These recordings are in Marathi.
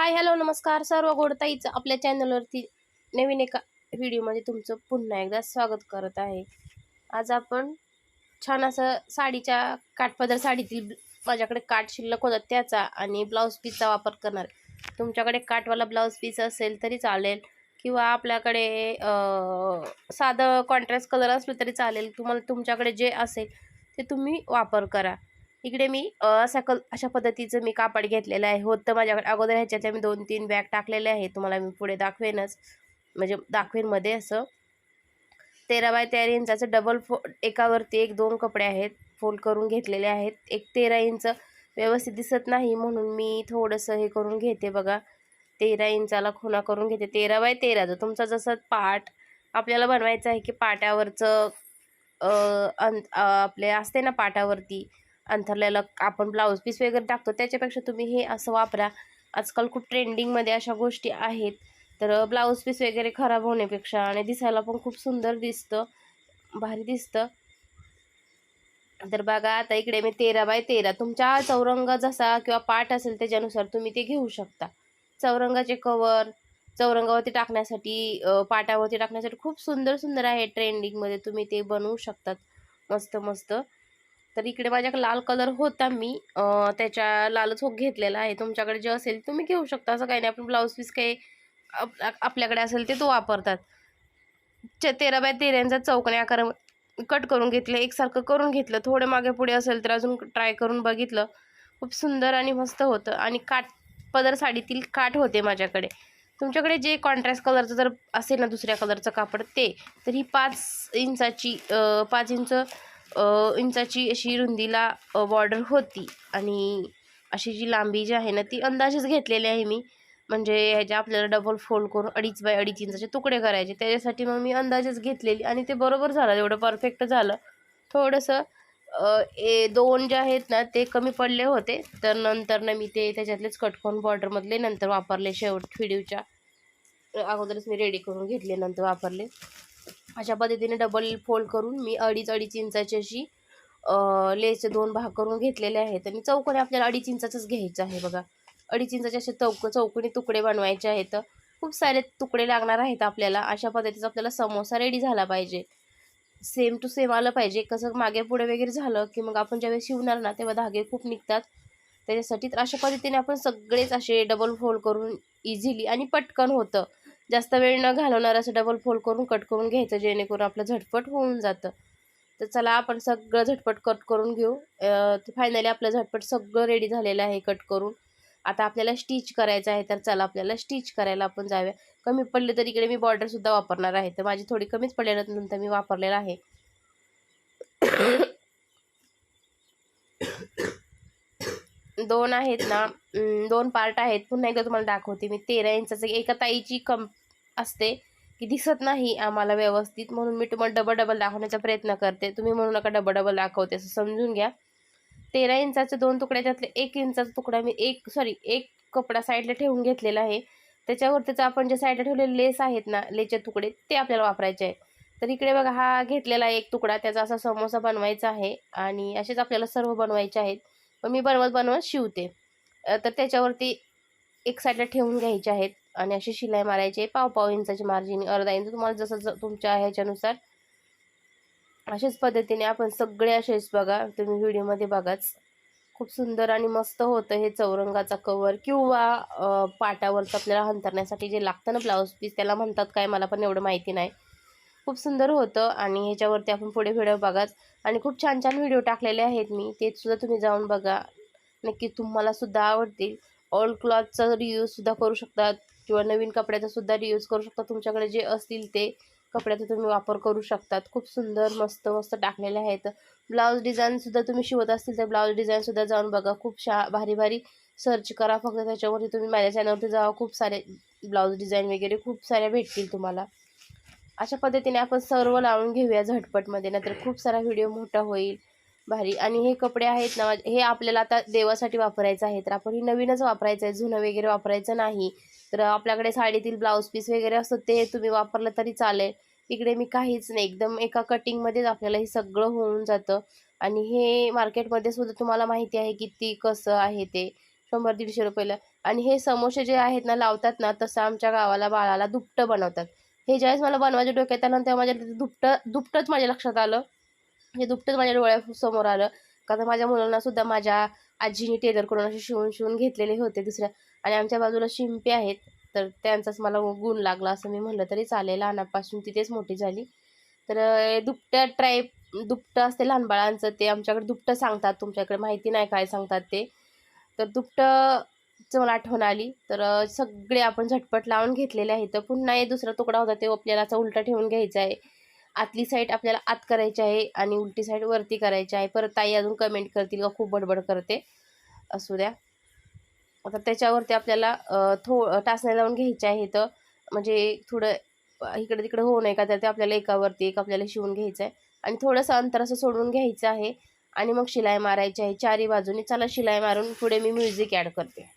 हाय हॅलो नमस्कार. सर्व गोडताईचं आपल्या चॅनलवरती नवीन एका व्हिडिओमध्ये तुमचं पुन्हा एकदा स्वागत करत आहे. आज आपण छान असं साडीच्या काठपदर साडीतील माझ्याकडे काठ शिल्लक होता त्याचा आणि ब्लाऊज पीसचा वापर करणार. तुमच्याकडे काठवाला ब्लाऊज पीस असेल तरी चालेल किंवा आपल्याकडे साधं कॉन्ट्रास्ट कलर असलं तरी चालेल. तुम्हाला तुमच्याकडे जे असेल ते तुम्ही वापर करा. इकडे मी सकल अशा कल अशा पद्धतीचं मी कापड घेतलेलं आहे. होतं माझ्याकडे अगोदर ह्याच्यातल्या मी दोन तीन बॅग टाकलेले आहे तुम्हाला मी पुढे दाखवेनच. म्हणजे दाखवेन मध्ये असं. तेरा बाय तेरा इंचाचं डबल फो एकावरती एक दोन कपडे आहेत. फोल्ड करून घेतलेले आहेत. एक तेरा इंच व्यवस्थित दिसत नाही म्हणून मी थोडंसं हे करून घेते बघा. तेरा इंचाला खुणा करून घेते. तेरा बाय तेराचं तुमचा जसं पाट आपल्याला बनवायचं आहे की पाट्यावरचं अं आपले असते ना पाटावरती. अंथरलेलं आपण ब्लाऊज पीस वगैरे टाकतो त्याच्यापेक्षा तुम्ही हे असं वापरा. आजकाल खूप ट्रेंडिंगमध्ये अशा गोष्टी आहेत. तर ब्लाऊज पीस वगैरे खराब होण्यापेक्षा आणि दिसायला पण खूप सुंदर दिसतं भारी दिसतं. तर बघा आता इकडे मी तेरा बाय तेरा. तुमच्या चौरंग जसा किंवा पाठ असेल त्याच्यानुसार तुम्ही ते घेऊ शकता. चौरंगाचे कवर चौरंगावरती टाकण्यासाठी पाटावरती टाकण्यासाठी खूप सुंदर सुंदर आहे ट्रेंडिंगमध्ये तुम्ही ते बनवू शकतात. मस्त मस्त तर इकडे माझ्याकडे लाल कलर होता मी. त्याच्या लालच हो घेतलेला आहे. तुमच्याकडे जे असेल तुम्ही घेऊ शकता. असं काही नाही. आपण ब्लाऊज पीस काही आप आपल्याकडे असेल ते तो वापरतात. च तेरा बाय तेऱ्यांचा चौकणी आकार कट करून घेतलं. एकसारखं करून घेतलं. थोडं मागे पुढे असेल तर अजून ट्राय करून बघितलं. खूप सुंदर आणि मस्त होतं. आणि काठ पदर साडीतील काठ होते माझ्याकडे. तुमच्याकडे जे कॉन्ट्रास्ट कलरचं जर असेल ना दुसऱ्या कलरचं कापड ते. तर ही पाच इंचाची पाच इंच इंचाची अशी रुंदीला बॉर्डर होती. आणि अशी जी लांबी जी आहे ना ती अंदाजेच घेतलेली आहे मी. म्हणजे ह्याच्या आपल्याला डबल फोल्ड करून अडीच बाय अडीच इंचाचे तुकडे करायचे. त्याच्यासाठी मग मी अंदाजेच घेतलेली आणि ते बरोबर झालं. एवढं परफेक्ट झालं थोडंसं ए दोन जे आहेत ना ते कमी पडले होते. तर नंतर ना मी ते त्याच्यातलेच कटकॉन बॉर्डरमधले नंतर वापरले शेवट व्हिडिओच्या अगोदरच मी रेडी करून घेतले नंतर वापरले. अशा पद्धतीने डबल फोल्ड करून मी अडीच अडीच इंचाची अशी लेसचे दोन भाग करून घेतलेले आहेत. आणि चौकोनी आपल्याला अडीच इंचाचंच घ्यायचं आहे बघा. अडीच इंचाचे असे चौक चौकोनी तुकडे बनवायचे आहेत. खूप सारे तुकडे लागणार आहेत आपल्याला. अशा पद्धतीचा आपल्याला समोसा रेडी झाला पाहिजे. सेम टू सेम आलं पाहिजे. कसं मागे पुढे वगैरे झालं की मग आपण ज्यावेळेस शिवणार ना तेव्हा धागे खूप निघतात. त्याच्यासाठी तर अशा पद्धतीने आपण सगळेच असे डबल फोल्ड करून इझिली आणि पटकन होतं. जास्त वेळ न घालवणार असं डबल फोल्ड करून कट करून घ्यायचं जेणेकरून आपलं झटपट होऊन जातं. तर चला आपण सगळं झटपट कट करून घेऊ. फायनली आपलं झटपट सगळं रेडी झालेलं आहे कट करून. आता आपल्याला स्टिच करायचं आहे तर चला आपल्याला स्टिच करायला आपण जाऊया. कमी पडले तर इकडे मी बॉर्डरसुद्धा वापरणार आहे. तर माझी थोडी कमीच पडल्यानंतर मी वापरलेलं आहे. दोन आहेत ना दोन पार्ट आहेत. पुन्हा एकदा तुम्हाला दाखवते मी. तेरा इंचाचं एका ताईची कम असते की दिसत नाही आम्हाला व्यवस्थित. म्हणून मी तुम्हाला डबल डबल दाखवण्याचा प्रयत्न करते. तुम्ही म्हणू नका डबल डबल दाखवते असं समजून घ्या. तेरा इंचाचे दोन तुकडे त्यातले एक इंचाचा तुकडा मी एक सॉरी एक कपडा साईडला ठेवून घेतलेला आहे. त्याच्यावर त्याचा आपण जे साईडला ठेवलेले लेस आहेत ना लेचे तुकडे ते आपल्याला वापरायचे आहे तर इकडे बघा हा घेतलेला एक तुकडा त्याचा असा समोसा बनवायचा आहे. आणि असेच आपल्याला सर्व बनवायचे आहेत. मग मी बनवत बनवत शिवते. तर त्याच्यावरती एक साईडला ठेवून घ्यायचे आहेत आणि अशी शिलाई मारायची पाव पाव इंचाची मार्जिन अर्धा इंच. तुम्हाला जसं ज- तुमच्या ह्याच्यानुसार. अशाच पद्धतीने आपण सगळे असेच बघा तुम्ही व्हिडिओमध्ये बघाच. खूप सुंदर आणि मस्त होतं हे चौरंगाचा कवर किंवा पाटावरचं आपल्याला हंतरण्यासाठी जे लागतं ना ब्लाऊज पीस त्याला म्हणतात काय? मला पण एवढं माहिती नाही. खूप सुंदर होतं आणि ह्याच्यावरती आपण पुढे व्हिडिओ बघाच आणि खूप छान छान व्हिडिओ टाकलेले आहेत मी. ते सुद्धा तुम्ही जाऊन बघा. नक्की तुम्हाला सुद्धा आवडतील. ओल्ड क्लॉथचा रियूजसुद्धा करू शकतात किंवा नवीन कपड्याचा सुद्धा रियूज करू शकता तुमच्याकडे जे असतील ते कपड्याचा तुम्ही वापर करू शकतात. खूप सुंदर मस्त मस्त टाकलेले आहेत. ब्लाऊज डिझाईनसुद्धा तुम्ही शिवत असतील तर ब्लाऊज डिझाईनसुद्धा जाऊन बघा. खूप शा भारी भारी सर्च करा. फक्त त्याच्यावरती तुम्ही माझ्या चॅनलवरती जावा. खूप सारे ब्लाऊज डिझाईन वगैरे खूप साऱ्या भेटतील तुम्हाला. अशा पद्धतीने आपण सर्व लावून घेऊया झटपटमध्ये नंतर खूप सारा व्हिडिओ मोठा होईल भारी. आणि हे कपडे आहेत ना हे आपल्याला आता देवासाठी वापरायचं आहे तर आपण हे नवीनच वापरायचं आहे जुनं वगैरे वापरायचं नाही. तर आपल्याकडे साडीतील ब्लाऊज पीस वगैरे असतं ते तुम्ही वापरलं तरी चालेल. इकडे मी काहीच नाही एकदम एका कटिंगमध्येच आपल्याला हे सगळं होऊन जातं. आणि हे मार्केटमध्ये सुद्धा तुम्हाला माहिती आहे किती कसं आहे ते शंभर दीडशे रुपयाला. आणि हे समोसे जे आहेत ना लावतात ना तसं आमच्या गावाला बाळाला दुपटं बनवतात. हे ज्यावेळेस मला बनवायच्या डोक्यात आलं तेव्हा माझ्या दुपटं दुपटंच माझ्या लक्षात आलं. हे दुपटंच माझ्या डोळ्यासमोर आलं. कारण माझ्या मुलांना सुद्धा माझ्या आजीने टेलरकडून असे शिवून शिवून घेतलेले होते दुसऱ्या. आणि आमच्या बाजूला शिंपे आहेत तर त्यांचाच मला गुण लागला असं मी म्हणलं तरी चालेल. लहानापासून तिथेच मोठी झाली. तर दुपट्या ट्राईप दुपटं असते लहान बाळांचं ते आमच्याकडे दुपटं सांगतात. तुमच्याकडे माहिती नाही काय सांगतात ते. तर दुपटं मला आठवण आली. तर सगळे आपण झटपट लावून घेतलेले आहेत. तर पुन्हा एक दुसरा तुकडा होता ते आपल्याला असा उलटा ठेवून घ्यायचा आहे. आतली साईड आपल्याला आत करायची आहे आणि उलटी साईड वरती करायची आहे. परत ताई अजून कमेंट करतील का? खूप बडबड करते. असू द्या. आता त्याच्यावरती आपल्याला थो टाचण्या लावून घ्यायचे आहे तर म्हणजे थोडं इकडे तिकडे होऊ नये का? तर ते आपल्याला एकावरती एक आपल्याला शिवून घ्यायचं आहे. आणि थोडंसं अंतर असं सोडून घ्यायचं आहे. आणि मग शिलाई मारायची आहे. चारी बाजूनी. चला शिलाई मारून पुढे मी म्युझिक ॲड करते.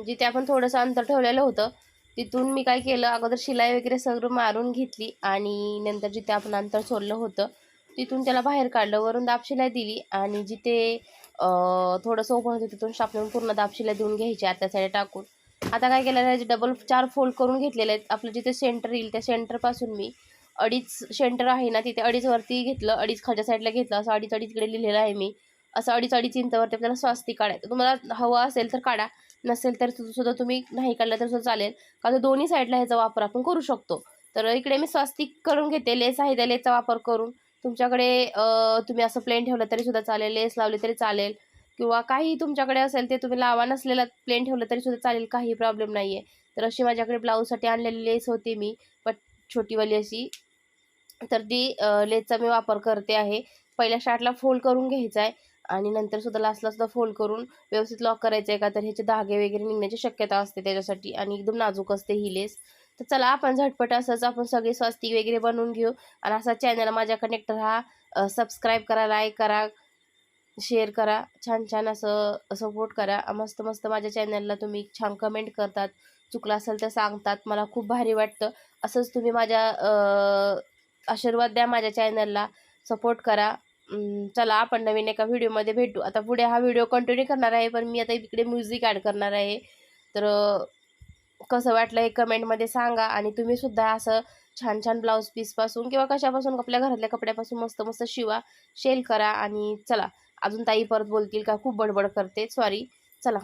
म्हणजे जिथे आपण थोडंसं अंतर ठेवलेलं होतं. तिथून मी काय केलं अगोदर शिलाई वगैरे सगळं मारून घेतली आणि नंतर जिथे आपण अंतर सोडलं होतं तिथून त्याला बाहेर काढलं वरून दाबशिलाई दिली आणि जिथे थोडंसं ओपन होतं तिथून शापलून पूर्ण दाबशिलाई देऊन घ्यायची आता साईड टाकून. आता काय केलं आहे डबल चार फोल्ड करून घेतलेले आहेत. आपलं जिथे सेंटर येईल त्या सेंटरपासून मी अडीच सेंटर आहे ना तिथे अडीच वरती घेतलं अडीच खालच्या साईडला घेतलं असं अडीच अडीच इकडे लिहिलेलं आहे मी. असं अडीच अडीच इंचावरती आपल्याला स्वास्तिक काढायचं. तुम्हाला हवं असेल तर काढा. नसेल तर सुद्धा तुम्ही नाही काढलं तर सुद्धा चालेल. का तर दोन्ही साईडला ह्याचा वापर आपण करू शकतो. तर इकडे मी स्वस्तिक करून घेते लेस आहे त्या लेसचा वापर करून. तुमच्याकडे तुम्ही असं प्लेन ठेवलं तरी सुद्धा चालेल लेस लावली तरी चालेल. किंवा काही तुमच्याकडे असेल ते तुम्ही लावा नसलेला प्लेन ठेवलं तरी सुद्धा चालेल काही प्रॉब्लेम नाही आहे तर अशी माझ्याकडे ब्लाऊजसाठी आणलेली लेस होती मी बट छोटीवाली अशी. तर ती लेसचा मी वापर करते आहे. पहिल्या शार्टला फोल्ड करून घ्यायचा आहे. आणि नंतर सुद्धा लास्टला सुद्धा फोल्ड करून व्यवस्थित लॉक करायचं आहे का? तर ह्याचे धागे वगैरे निघण्याची शक्यता असते त्याच्यासाठी आणि एकदम नाजूक असते ही लेस तर चला आपण झटपट असंच आपण सगळे स्वस्तिक वगैरे बनवून घेऊ आणि असा चॅनल माझ्या कनेक्ट हा सबस्क्राईब करा लाईक करा शेअर करा छान छान असं सपोर्ट करा. मस्त मस्त माझ्या चॅनलला तुम्ही छान कमेंट करतात चुकलं असेल तर सांगतात मला खूप भारी वाटतं. असंच तुम्ही माझ्या आशीर्वाद द्या माझ्या चॅनलला सपोर्ट करा. चला आपण नवीन एका व्हिडिओमध्ये भेटू. आता पुढे हा व्हिडिओ कंटिन्यू करणार आहे पण मी आता इकडे म्युझिक ॲड करणार आहे. तर कसं वाटलं हे कमेंटमध्ये सांगा. आणि तुम्ही सुद्धा असं छान छान ब्लाऊज पीसपासून किंवा कशापासून आपल्या घरातल्या कपड्यापासून मस्त मस्त शिवा शेल करा. आणि चला अजून ताई परत बोलतील का? खूप बडबड करते. सॉरी चला.